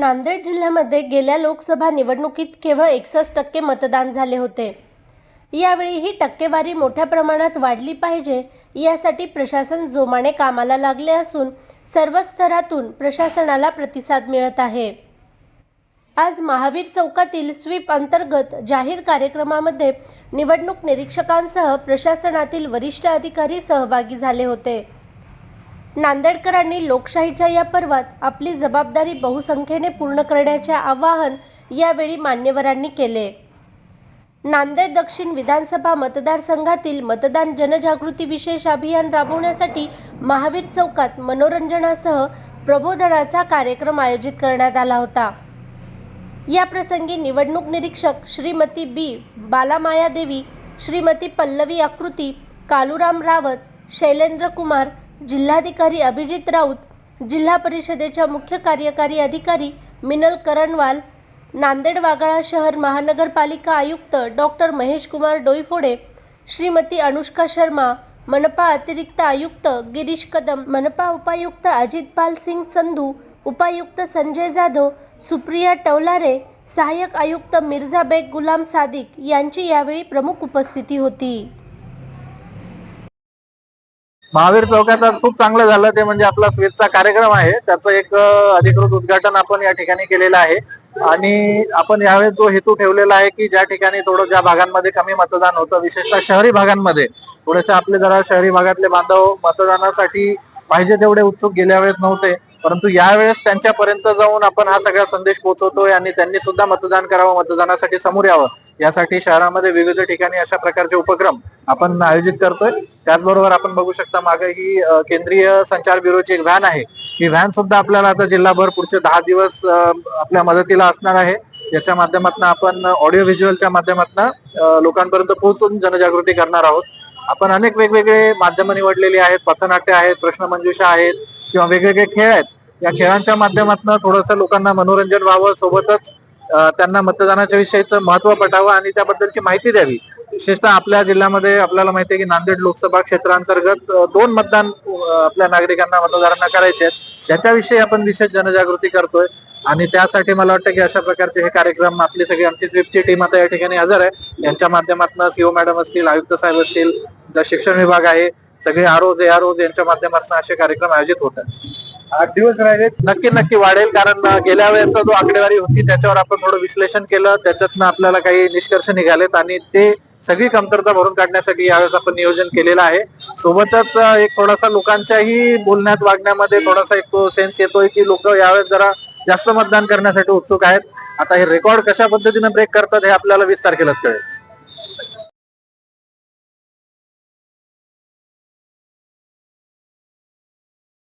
नांदेड जिल्ह्यामध्ये गेल्या लोकसभा निवडणुकीत केवळ एकसष्ट टक्के मतदान झाले होते. यावेळी ही टक्केवारी मोठ्या प्रमाणात वाढली पाहिजे यासाठी प्रशासन जोमाने कामाला लागले असून सर्व स्तरातून प्रशासनाला प्रतिसाद मिळत आहे. आज महावीर चौकातील स्वीप अंतर्गत जाहीर कार्यक्रमामध्ये निवडणूक निरीक्षकांसह प्रशासनातील वरिष्ठ अधिकारी सहभागी झाले होते. नांदेडकरांनी लोकशाहीच्या या पर्वात आपली जबाबदारी बहुसंख्येने पूर्ण करण्याचे आवाहन यावेळी मान्यवरांनी केले. नांदेड दक्षिण विधानसभा मतदारसंघातील मतदान जनजागृती विशेष अभियान राबवण्यासाठी महावीर चौकात मनोरंजनासह प्रबोधनाचा कार्यक्रम आयोजित करण्यात आला होता. या प्रसंगी निवडणूक निरीक्षक श्रीमती बी. बालामाया देवी श्रीमती पल्लवी आकृती कालुराम रावत शैलेंद्र कुमार जिल्हाधिकारी अभिजित राऊत जिल्हा परिषदेच्या मुख्य कार्यकारी अधिकारी मिनल करणवाल नांदेड वाघाळा शहर महानगरपालिका आयुक्त डॉक्टर महेश कुमार डोईफोडे श्रीमती अनुष्का शर्मा मनपा अतिरिक्त आयुक्त गिरीश कदम मनपा उपायुक्त अजितपाल सिंग संधू उपायुक्त संजय जाधव सुप्रिया टवलारे सहाय्यक आयुक्त मिर्झा बेग गुलाम सादिक यांची यावेळी प्रमुख उपस्थिती होती. महावीर चौकात आज खूप चांगलं झालं. ते म्हणजे आपला स्वीटचा कार्यक्रम आहे. त्याचं एक अधिकृत उद्घाटन आपण या ठिकाणी केलेलं आहे. आणि आपण यावेळेस जो हेतू ठेवलेला आहे की ज्या ठिकाणी थोडं ज्या भागांमध्ये कमी मतदान होतं विशेषतः शहरी भागांमध्ये थोडेसे आपले जरा शहरी भागातले बांधव मतदानासाठी पाहिजे तेवढे उत्सुक गेल्या वेळेस नव्हते. परंतु यावेळेस त्यांच्यापर्यंत जाऊन आपण हा सगळा संदेश पोहोचवतोय आणि त्यांनी सुद्धा मतदान करावं मतदानासाठी समोर यावं. यासाठी शहरामध्ये विविध ठिकाणी अशा प्रकारचे उपक्रम आपण आयोजित करतोय. त्याचबरोबर आपण बघू शकता मागे ही केंद्रीय संचार ब्युरोची एक व्हॅन आहे. ही व्हॅन सुद्धा आपल्याला आता जिल्हाभर पुढचे दहा दिवस आपल्या मदतीला असणार आहे. याच्या माध्यमातून आपण ऑडिओ व्हिज्युअलच्या माध्यमातून लोकांपर्यंत पोहोचून जनजागृती करणार आहोत. आपण अनेक वेगवेगळे माध्यमं निवडलेली आहेत. पथनाट्य आहेत प्रश्नमंजुषा आहेत किंवा वेगवेगळे खेळ आहेत. या खेळांच्या माध्यमातून थोडंसं लोकांना मनोरंजन व्हावं. सोबतच त्यांना मतदानाच्या विषयीचं महत्त्व पटावं आणि त्याबद्दलची माहिती द्यावी. विशेषतः आपल्या जिल्ह्यामध्ये आपल्याला माहिती आहे की नांदेड लोकसभा क्षेत्रांतर्गत दोन मतदान आपल्या नागरिकांना मतदारांना करायचे आहेत. त्याच्याविषयी आपण विशेष जनजागृती करतोय आणि त्यासाठी मला वाटतं की अशा प्रकारचे हे कार्यक्रम आपली सगळी आमची स्विपची टीम आता या ठिकाणी हजर आहे. यांच्या माध्यमातून सीओ मॅडम असतील आयुक्त साहेब असतील शिक्षण विभाग आहे सगळे आरोज ए आरोज यांच्या माध्यमातून असे कार्यक्रम आयोजित होतात आठ दिवस राहिले. नक्की नक्की वाढेल कारण गेल्या वेळेस जो आकडेवारी होती त्याच्यावर आपण थोडं विश्लेषण केलं. त्याच्यातनं आपल्याला काही निष्कर्ष निघालेत आणि ते सगळी कमतरता भरून काढण्यासाठी यावेळेस आपण नियोजन केलेलं आहे. सोबतच एक थोडासा लोकांच्याही बोलण्यात वागण्यामध्ये थोडासा एक तो सेन्स येतोय की लोक यावेळेस जरा जास्त मतदान करण्यासाठी उत्सुक आहेत. आता हे रेकॉर्ड कशा पद्धतीने ब्रेक करतात हे आपल्याला वीस तारखेलाच कळेल.